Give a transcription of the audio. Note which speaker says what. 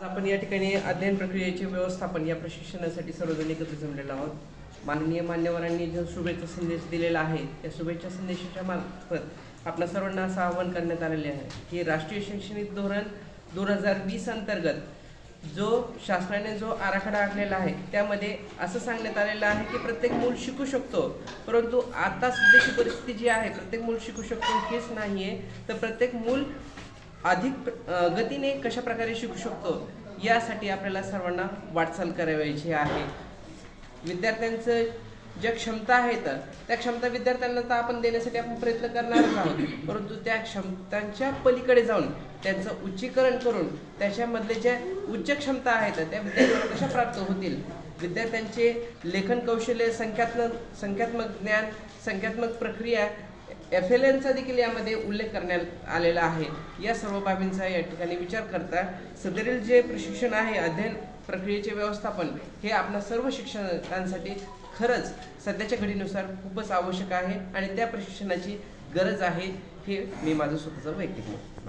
Speaker 1: आपण या ठिकाणी अध्ययन प्रक्रियेचे व्यवस्थापन या प्रशिक्षणासाठी सर्वजण एकत्र जमलेलो आहोत. माननीय मान्यवरांनी जो शुभेच्छा संदेश दिलेला आहे त्या शुभेच्छा संदेशाच्या मार्फत आपल्या सर्वांना असं आवाहन करण्यात आलेले आहे की राष्ट्रीय शैक्षणिक धोरण दोन हजार वीस अंतर्गत जो शासनाने जो आराखडा आखलेला आहे त्यामध्ये असं सांगण्यात आलेलं आहे की प्रत्येक मूल शिकू शकतो परंतु आता सध्याची परिस्थिती जी आहे प्रत्येक मूल शिकू शकतो हेच नाही आहे तर प्रत्येक मूल अधिक गतीने कशा प्रकारे शिकू शकतो यासाठी आपल्याला सर्वांना वाटचाल करावयाची आहे. विद्यार्थ्यांचं ज्या क्षमता आहेत त्या क्षमता विद्यार्थ्यांना तर आपण देण्यासाठी आपण प्रयत्न करणारच आहोत. परंतु त्या क्षमतांच्या पलीकडे जाऊन त्यांचं उच्चीकरण करून त्याच्यामधले ज्या उच्च क्षमता आहेत त्या विद्यार्थ्यांना कशा प्राप्त होतील? विद्यार्थ्यांचे लेखन कौशल्य संख्यात्मक संख्यात्मक ज्ञान संख्यात्मक प्रक्रिया एफ एल एनचा देखील यामध्ये उल्लेख करण्यात आलेला आहे. या सर्व बाबींचा या ठिकाणी विचार करता सदरील जे प्रशिक्षण आहे अध्ययन प्रक्रियेचे व्यवस्थापन हे आपल्या सर्व शिक्षकांसाठी खरंच सध्याच्या घडीनुसार खूपच आवश्यक आहे आणि त्या प्रशिक्षणाची गरज आहे हे मी माझं स्वतःचं वैयक्तिक मत.